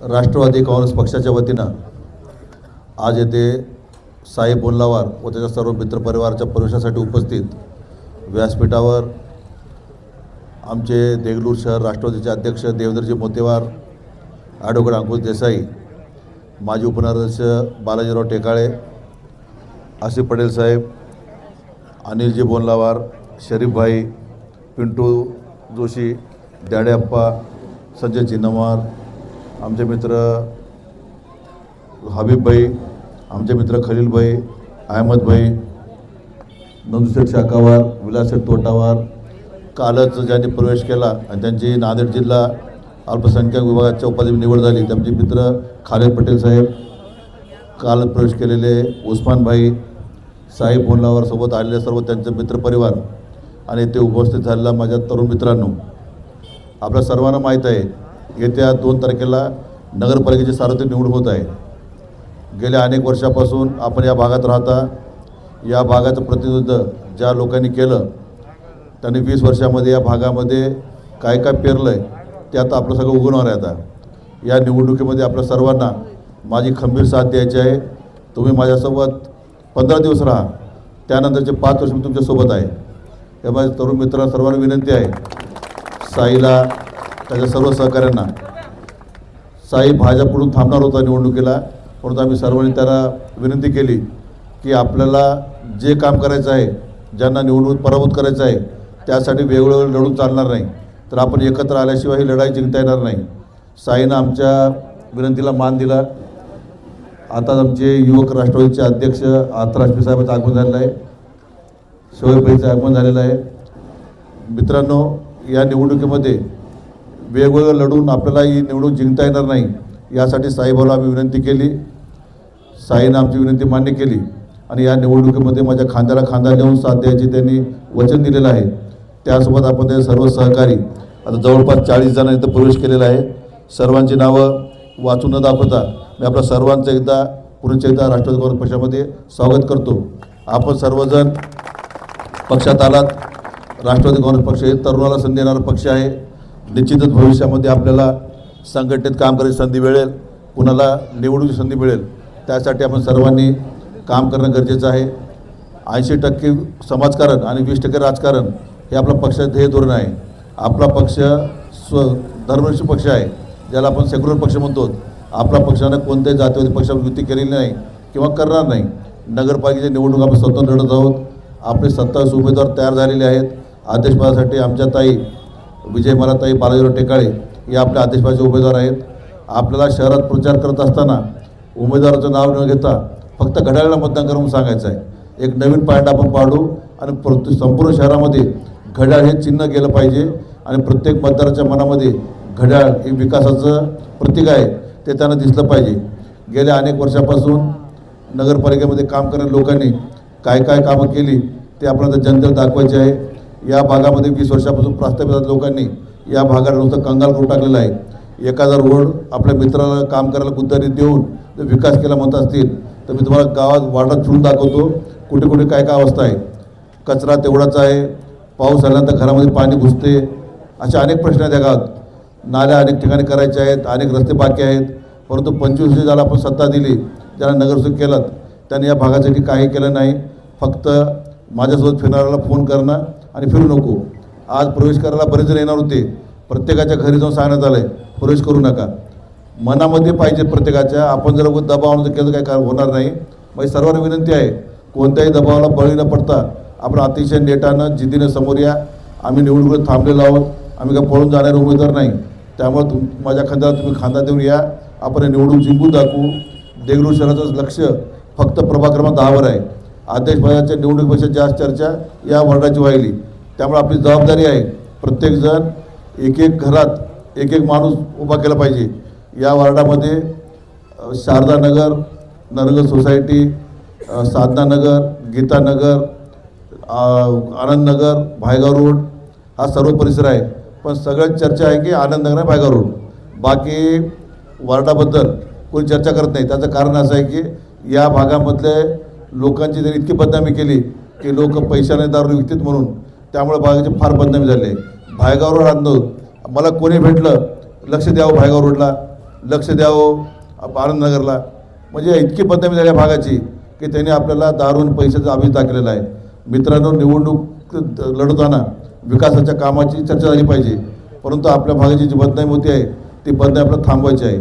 राष्ट्रवादी काँग्रेस पक्षाच्या वतीनं आज येथे साहेब बोल्लावार व त्याच्या सर्व मित्रपरिवाराच्या प्रवेशासाठी उपस्थित व्यासपीठावर आमचे देगलूर शहर राष्ट्रवादीचे अध्यक्ष देवेंद्रजी मोतेवार ॲडव्होकेट अंकुश देसाई माजी उपनगराध्यक्ष बालाजीराव टेकाळे आसिफ पटेल साहेब अनिलजी बोनलावार शरीफभाई पिंटू जोशी द्याडेअप्पा संजय चिन्नवार आमचे मित्र हबीबभाई आमचे मित्र खलीलभाई अहमदभाई नंदुशेठ शाखावार विलासशेठ तोटावार कालच ज्यांनी प्रवेश केला आणि त्यांची नांदेड जिल्हा अल्पसंख्याक विभागाच्या उपाधी निवड झाली त्यांचे मित्र खालेद पटेल साहेब काल प्रवेश केलेले उस्मानभाई साहेब बोनलावर सोबत आलेले सर्व त्यांचे मित्रपरिवार आणि ते उपस्थित झालेला माझ्या तरुण मित्रांनो आपल्या सर्वांना माहीत आहे येत्या दोन तारखेला नगरपालिकेची सार्वत्रिक निवड होत आहे. गेल्या अनेक वर्षापासून आपण या भागात राहता. या भागाचं प्रतिनिधित्व ज्या लोकांनी केलं त्यांनी वीस वर्षामध्ये या भागामध्ये काय काय पेरलं आहे ते आता आपलं सगळं उगवणार आहे आता. या निवडणुकीमध्ये आपल्या सर्वांना माझी खंबीर साथ द्यायची आहे. तुम्ही माझ्यासोबत पंधरा दिवस राहा. त्यानंतरचे पाच वर्ष मी तुमच्यासोबत आहे. त्यामुळे तरुण मित्रांना सर्वांना विनंती आहे. साईला त्याच्या सर्व सहकाऱ्यांना साई भाजपकडून थांबणार होता निवडणुकीला परंतु आम्ही सर्वांनी त्याला विनंती केली की आपल्याला जे काम करायचं आहे ज्यांना निवडणूक पराभूत करायचं आहे त्यासाठी वेगवेगळं लढून चालणार नाही. तर आपण एकत्र आल्याशिवाय ही लढाई जिंकता येणार नाही. साईनं आमच्या विनंतीला मान दिला. आता आमचे युवक राष्ट्रवादीचे अध्यक्ष आत्राश्मी साहेबांचं आगमन झालेलं आहे. शिवबाईचं आगमन झालेलं आहे. मित्रांनो या निवडणुकीमध्ये वेगवेगळं लढून आपल्याला ही निवडणूक जिंकता येणार नाही यासाठी साईबाला आम्ही विनंती केली. साईनं आमची विनंती मान्य केली आणि या निवडणुकीमध्ये माझ्या खांद्याला खांदा देऊन साथ द्यायची त्यांनी वचन दिलेलं आहे. त्यासोबत आपण ते सर्व सहकारी आता जवळपास चाळीस जणांनी इथं प्रवेश केलेला आहे. सर्वांची नावं वाचून न दाखवता मी आपल्या सर्वांचं एकदा पुढच्या एकदा राष्ट्रवादी काँग्रेस पक्षामध्ये स्वागत करतो. आपण सर्वजण पक्षात आलात. राष्ट्रवादी काँग्रेस पक्ष हे तरुणाला संधी देणारा पक्ष आहे. निश्चितच भविष्यामध्ये आपल्याला संघटनेत काम करायची संधी मिळेल कुणाला निवडूची संधी मिळेल त्यासाठी आपण सर्वांनी काम करणं गरजेचं आहे. ऐंशी टक्के समाजकारण आणि वीस टक्के राजकारण हे आपला पक्षाचं ध्येय धोरण आहे. आपला पक्ष स्व धर्मनिष्ठ पक्ष आहे ज्याला आपण सेक्युलर पक्ष म्हणतो. आपल्या पक्षानं कोणत्याही जातीवादी पक्षावर युती केलेली नाही किंवा करणार नाही. नगरपालिकेची निवडणूक आपण स्वतंत्र लढत आहोत. आपले सत्तावीस उमेदवार तयार झालेले आहेत. अध्यक्षपदासाठी आमच्या ताई विजय मलाताई बालाजीराव टेकाळे या आपल्या अध्यक्षपदाचे उमेदवार आहेत. आपल्याला शहरात प्रचार करत असताना उमेदवाराचं नाव न घेता फक्त घड्याळाला मतदान करून सांगायचं आहे. एक नवीन पॉईंट आपण पाडू आणि प्रत्येक संपूर्ण शहरामध्ये घड्याळ हे चिन्ह गेलं पाहिजे आणि प्रत्येक मतदाराच्या मनामध्ये घड्याळ हे विकासाचं प्रतीक आहे ते त्यांना दिसलं पाहिजे. गेल्या अनेक वर्षापासून नगरपालिकेमध्ये काम करणाऱ्या लोकांनी काय काय कामं केली ते आपल्याला जनतेला दाखवायचे आहे. या भागामध्ये वीस वर्षापासून प्रास्ताविक लोकांनी. या भागाला नुसतं कंगाल करून टाकलेलं आहे. एखादा रोड आपल्या मित्राला काम करायला गुद्दारी देऊन जर विकास केला म्हणत असतील तर मी तुम्हाला गावात वाढत फिरून दाखवतो कुठे कुठे काय काय अवस्था आहे. कचरा तेवढाच आहे. पाऊस आल्यानंतर घरामध्ये पाणी घुसते. अशा अनेक प्रश्न आहेत या गावात. नाल्या अनेक ठिकाणी करायच्या आहेत अनेक रस्ते बाकी आहेत. परंतु पंचवीस वर्ष ज्याला आपण सत्ता दिली ज्याला नगरसेवक केलात त्यांनी या भागासाठी काही केलं नाही. फक्त माझ्यासोबत फिरणाऱ्याला फोन करणं आणि फिरू नको. आज प्रवेश करायला बरेच जण येणार होते. प्रत्येकाच्या घरी जाऊन सांगण्यात आलं आहे प्रवेश करू नका. मनामध्ये पाहिजे प्रत्येकाच्या. आपण जर दबाव आणून जर केलं काही काय होणार नाही. मग सर्वांना विनंती आहे कोणत्याही दबावाला बळी न पडता आपण अतिशय नेटानं जिद्दीनं समोर या. आम्ही निवडणुकीत थांबलेलो आहोत. आम्ही काय पळून जाणारे उमेदवार नाही. त्यामुळे तुम माझ्या खांद्याला तुम्ही खांदा देऊन या. आपण हे निवडून जिंकून दाखवू. देगलूर शहराचं लक्ष फक्त प्रभाग क्रमांक दहावर आहे. अध्यक्षपदाच्या निवडणुकीपेक्षा जास्त चर्चा या वॉर्डाची व्हायली त्यामुळे आपली जबाबदारी आहे प्रत्येकजण एक एक घरात एक एक माणूस उभा केला पाहिजे. या वार्डामध्ये शारदानगर नरंग सोसायटी साधनानगर गीतानगर आनंदनगर भायगाव रोड हा सर्व परिसर आहे. पण सगळ्यात चर्चा आहे की आनंदनगर आणि भायगाव रोड. बाकी वार्डाबद्दल कोणी चर्चा करत नाही. त्याचं कारण असं आहे की या भागामधले लोकांची जर इतकी बदनामी केली की लोक पैशाने दारू विकतात म्हणून त्यामुळे भागाची फार बदनामी झाली. आहे भायगाव रोड मला कोणी भेटलं लक्ष द्यावं भायगाव रोडला लक्ष द्यावं आनंदनगरला. म्हणजे इतकी बदनामी झाली या भागाची की त्यांनी आपल्याला दारून पैशाचा आमिष दाखलेला आहे? मित्रांनो निवडणूक लढवताना विकासाच्या कामाची चर्चा झाली पाहिजे. परंतु आपल्या भागाची जी बदनामी होती आहे ती बदनामी आपल्याला थांबवायची आहे.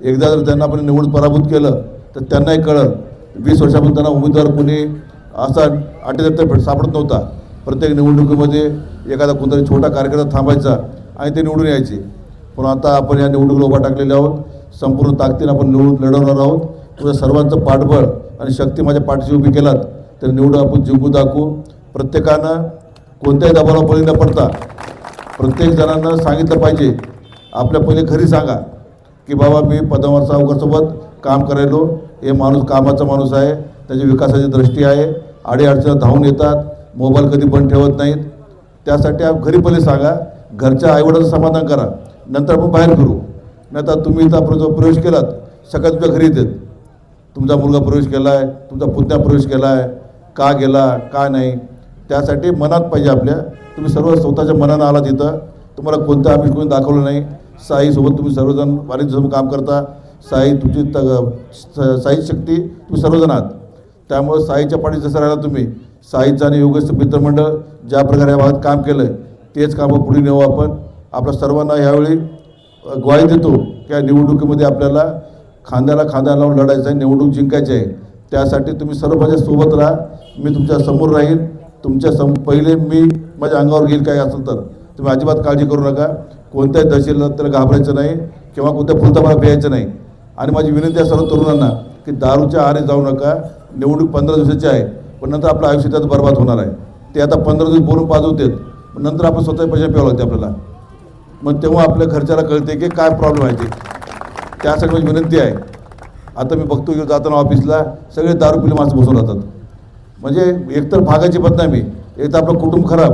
एकदा जर त्यांना आपण निवडून पराभूत केलं तर त्यांनाही कळलं वीस वर्षापासून त्यांना उमेदवार कोणी असा अटेतर भेट सापडत नव्हता. प्रत्येक निवडणुकीमध्ये एखादा कोणतरी छोटा कार्यकर्ता थांबायचा आणि ते निवडून यायचे. पण आता आपण या निवडणुकीला उभा टाकलेले आहोत. संपूर्ण ताकदीनं आपण निवडून लढवणार आहोत. तुझ्या सर्वांचं पाठबळ आणि शक्ती माझ्या पाठीशी उभी केलात तर निवडून आपण जिंकू दाखवू. प्रत्येकानं कोणत्याही दबावाला बळी न पडता प्रत्येक जणांना सांगितलं पाहिजे. आपल्या पहिले खरी सांगा की बाबा मी पद्मावर सावकरसोबत काम करायलो. हे माणूस कामाचा माणूस आहे त्याची विकासाची दृष्टी आहे अडीअडचण धावून येतात मोबाईल कधी बंद ठेवत नाहीत. त्यासाठी आप घरी पहिले सांगा घरच्या आईवडाचं समाधान करा नंतर आपण बाहेर फिरू. नाही तर तुम्ही इथं प्रवेश केलात सकाळ तुमच्या घरी येतात. तुमचा मुलगा प्रवेश केला आहे तुमचा पुतण्या प्रवेश केला आहे का गेला का नाही त्यासाठी मनात पाहिजे आपल्या. तुम्ही सर्व स्वतःच्या मनानं आलात इथं. तुम्हाला कोणतं आम्ही कोणी दाखवलं नाही. साईसोबत तुम्ही सर्वजण वारीसोबत काम करता. साई तुमची त स- साई शक्ती तुम्ही सर्वजण आहात. त्यामुळं साईच्या पाठी जसं राहिला तुम्ही साईचं आणि योगेश मित्रमंडळ ज्या प्रकारे या भागात काम केलं तेच कामं पुढे नेऊ आपण. आपल्या सर्वांना यावेळी ग्वाही देतो की या निवडणुकीमध्ये आपल्याला खांद्याला खांदा लावून लढायचं आहे निवडणूक जिंकायची आहे. त्यासाठी तुम्ही सर्व माझ्या सोबत राहा मी तुमच्यासमोर राहील. तुमच्या सम पहिले मी माझ्या अंगावर घेईल काय असेल तर. तुम्ही अजिबात काळजी करू नका. कोणत्याही दशेला त्याला घाबरायचं नाही किंवा कोणत्या फुलताबाला प्यायचं नाही. आणि माझी विनंती आहे सर्व तरुणांना की दारूच्या आहारी जाऊ नका. निवडणूक पंधरा दिवसाची आहे पण नंतर आपलं आयुष्य त्यात बर्बाद होणार आहे. ते आता पंधरा दिवस बोलून पाजवतात पण नंतर आपण स्वतः पैसे प्यावं लागते आपल्याला. मग तेव्हा आपल्या घरच्याला कळते की काय प्रॉब्लेम आहे ते. त्यासाठी माझी विनंती आहे. आता मी बघतो की जाताना ऑफिसला सगळे दारू पिले माणसं बसून राहतात. म्हणजे एकतर भागाची बदनामी एक तर आपलं कुटुंब खराब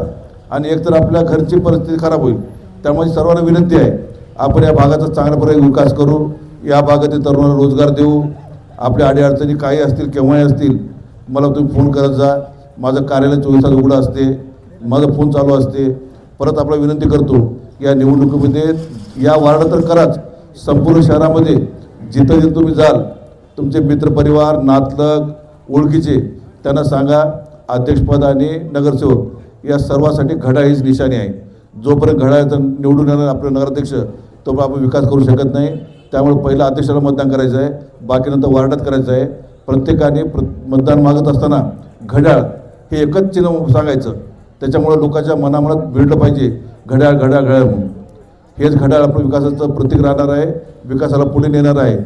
आणि एकतर आपल्या घरची परिस्थिती खराब होईल. त्यामुळे सर्वांना विनंती आहे आपण या भागाचा चांगल्या प्रकारे विकास करू. या भागातील तरुणांना रोजगार देऊ. आपल्या अडीअडचणी काही असतील केव्हाही असतील मला तुम्ही फोन करत जा. माझं कार्यालय चोवीस तास उघडं असते. माझा फोन चालू असते. परत आपला विनंती करतो या निवडणुकीमध्ये या वार्ड तर कराच. संपूर्ण शहरामध्ये जिथं जिथं तुम्ही जाल तुमचे मित्रपरिवार नातलग ओळखीचे त्यांना सांगा अध्यक्षपद आणि नगरसेवक. या सर्वासाठी घडा हीच निशाणी आहे. जोपर्यंत घडा निवडून येणार आपलं नगराध्यक्ष तोपर्यंत आपण विकास करू शकत नाही. त्यामुळे पहिलं अध्यक्षाला मतदान करायचं आहे. बाकी नंतर वार्डात करायचं आहे. प्रत्येकाने प्र मतदान मागत असताना घड्याळ हे एकच चिन्ह सांगायचं. त्याच्यामुळं लोकांच्या मनामनात भिडलं पाहिजे. घड्याळ घड्याळ घड्याळ म्हणून. हेच घड्याळ आपलं विकासाचं प्रतीक राहणार आहे. विकासाला पुढे नेणार आहे.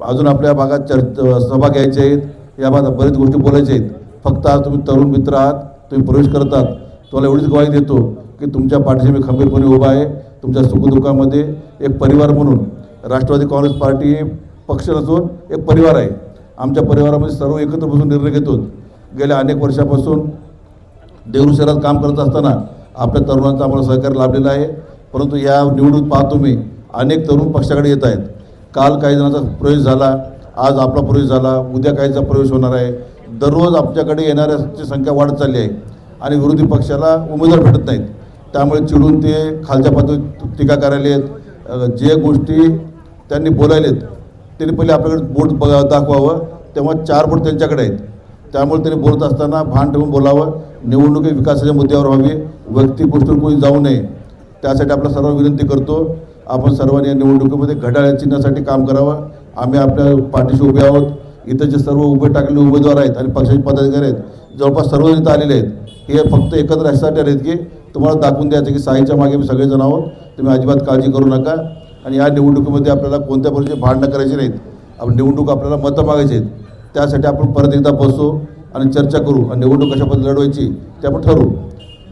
अजून आपल्या भागात चर्च सभा घ्यायच्या आहेत. या भागात बरेच गोष्टी बोलायच्या आहेत. फक्त आज तुम्ही तरुण मित्र आहात. तुम्ही प्रवेश करतात. तुम्हाला एवढीच ग्वाही देतो की तुमच्या पाठीशी मी खंबीरपणे उभा आहे. तुमच्या सुखदुःखामध्ये एक परिवार म्हणून राष्ट्रवादी काँग्रेस पार्टी पक्ष नसून एक परिवार आहे. आमच्या परिवारामध्ये सर्व एकत्र बसून निर्णय घेतो. गेल्या अनेक वर्षापासून देऊर शहरात काम करत असताना आपल्या तरुणांचा आम्हाला सहकार्य लाभलेला आहे. परंतु या निवडणूक पाहतो मी अनेक तरुण पक्षाकडे येत आहेत. काल काही जणांचा प्रवेश झाला आज आपला प्रवेश झाला उद्या काहीचा प्रवेश होणार आहे. दररोज आमच्याकडे येणाऱ्याची संख्या वाढत चालली आहे आणि विरोधी पक्षाला उमेदवार भेटत नाहीत. त्यामुळे चिडून ते खालच्या पातळीत टीका करायला आहेत जे गोष्टी त्यांनी बोलायलेत. त्यांनी पहिले आपल्याकडे बोट बघा दाखवावं. तेव्हा चार बोट त्यांच्याकडे आहेत. त्यामुळे त्यांनी बोलत असताना भान ठेवून बोलावं. निवडणुकी विकासाच्या मुद्द्यावर व्हावी. व्यक्ती गोष्टीवर कोणी जाऊ नये. त्यासाठी आपला सर्व विनंती करतो. आपण सर्वांनी या निवडणुकीमध्ये घड्याळ चिन्हासाठी काम करावं. आम्ही आपल्या पाठीशी उभे आहोत. इथं जे सर्व उभे टाकलेले उमेदवार आहेत आणि पक्षाचे पदाधिकारी आहेत जवळपास सर्व इथं आलेले आहेत. हे फक्त एकत्र यासाठी आले आहेत की तुम्हाला दाखवून द्यायचं की साईच्या मागे मी सगळेजण आहोत. तुम्ही अजिबात काळजी करू नका. आणि या निवडणुकीमध्ये आपल्याला कोणत्या प्रकारचे भांडणं करायची नाहीत. आपण निवडणूक आपल्याला मतं मागायची आहेत. त्यासाठी आपण परत एकदा बसू आणि चर्चा करू. आणि निवडणूक कशा पद्धती लढवायची ते आपण ठरवू.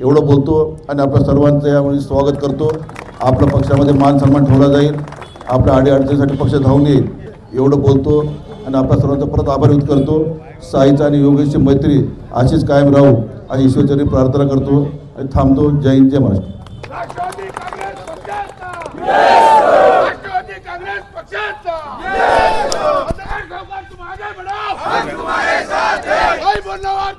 एवढं बोलतो आणि आपल्या सर्वांचं यामध्ये स्वागत करतो. आपल्या पक्षामध्ये मान सन्मान ठेवला जाईल. आपल्या अडीअडचणीसाठी पक्ष धावून येईल. एवढं बोलतो आणि आपल्या सर्वांचा परत आभार व्यक्त करतो. साईचा आणि योगेशची मैत्री अशीच कायम राहू. आणि ईश्वरचरी प्रार्थना करतो. आणि थांबतो. जय हिंद जय महाराष्ट्र. पक्षाचा मतदार सरकार तुम आगे बढ़ो हम तुम्हारे साथ हैं। भाई बोलना हो,